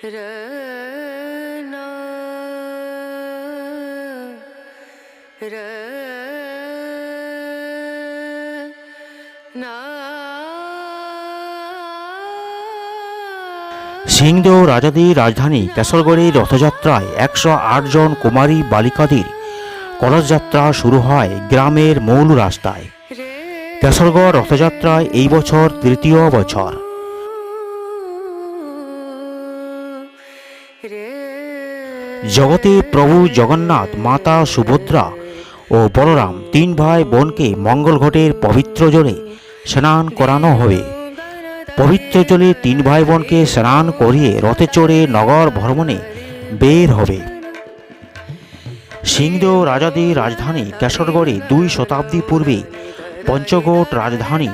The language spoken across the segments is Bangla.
সিংদেও রাজাদের রাজধানী কেশরগড়ের রথযাত্রায় একশ আট জন কুমারী বালিকাদের কলসযাত্রা শুরু হয় গ্রামের মূল রাস্তায়। কেশরগড় রথযাত্রায় এই বছর তৃতীয় বছর। জগতে প্রভু জগন্নাথ, মাতা সুভদ্রা ও বলরাম তিন ভাই বোনকে মঙ্গল ঘটের পবিত্র জলে স্নান করানো হবে। পবিত্র জলে তিন ভাই বোনকে স্নান করিয়ে রথে চড়ে নগর ভ্রমণে বের হবে। সিংদেও রাজাদের রাজধানী কেশরগড়ে দুই শতাব্দী পূর্বে পঞ্চগড় রাজধানী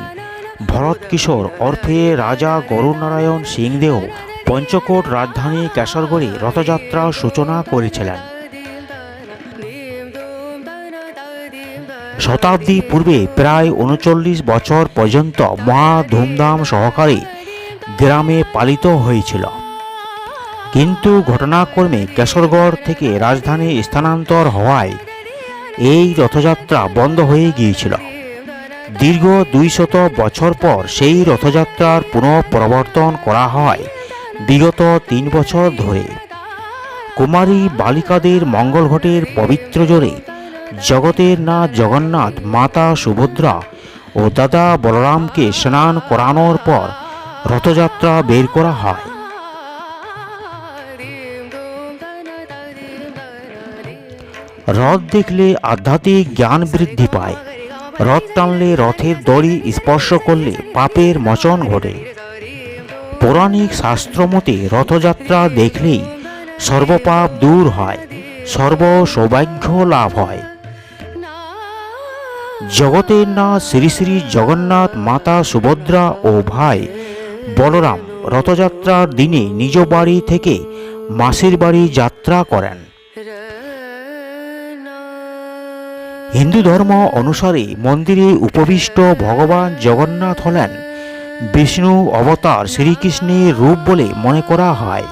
ভরত কিশোর অর্থে রাজা গরুনারায়ণ সিংদেও পঞ্চকোট রাজধানী কেশরগড়ে রথযাত্রা সূচনা করেছিলেন। শতাব্দী পূর্বে প্রায় উনচল্লিশ বছর পর্যন্ত মহা ধুমধাম সহকারে গ্রামে পালিত হয়েছিল। কিন্তু ঘটনাক্রমে কেশরগড় থেকে রাজধানী স্থানান্তর হওয়ায় এই রথযাত্রা বন্ধ হয়ে গিয়েছিল। দীর্ঘ দুইশত বছর পর সেই রথযাত্রার পুনঃপ্রবর্তন করা হয়। বিগত তিন বছর ধরে কুমারী বালিকাদের মঙ্গল ঘটের পবিত্র জোরে জগতের না জগন্নাথ, মাতা সুভদ্রা ও দাদা বলরামকে স্নান করানোর পর রথযাত্রা বের করা হয়। রথ দেখলে আধ্যাত্মিক জ্ঞান বৃদ্ধি পায়। রথ টানলে রথের দড়ি স্পর্শ করলে পাপের মোচন ঘটে। পৌরাণিক শাস্ত্রমতে রথযাত্রা দেখলেই সর্বপাপ দূর হয় সর্ব সৌভাগ্য লাভ হয়। জগতের না শ্রী শ্রী জগন্নাথ, মাতা সুভদ্রা ও ভাই বলরাম রথযাত্রার দিনে নিজ বাড়ি থেকে মাসির বাড়ি যাত্রা করেন। হিন্দু ধর্ম অনুসারে মন্দিরে উপবিষ্ট ভগবান জগন্নাথ হলেন বিষ্ণু অবতার শ্রীকৃষ্ণের রূপ বলে মনে করা হয়।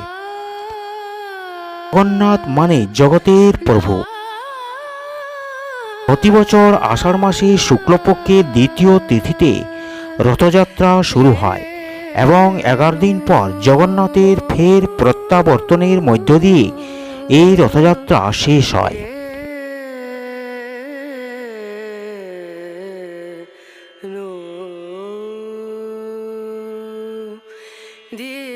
জগন্নাথ মানে জগতের প্রভু। প্রতি বছর আষাঢ় মাসে শুক্লপক্ষের দ্বিতীয় তিথিতে রথযাত্রা শুরু হয় এবং এগারো দিন পর জগন্নাথের ফের প্রত্যাবর্তনের মধ্য দিয়ে এই রথযাত্রা শেষ হয়। নো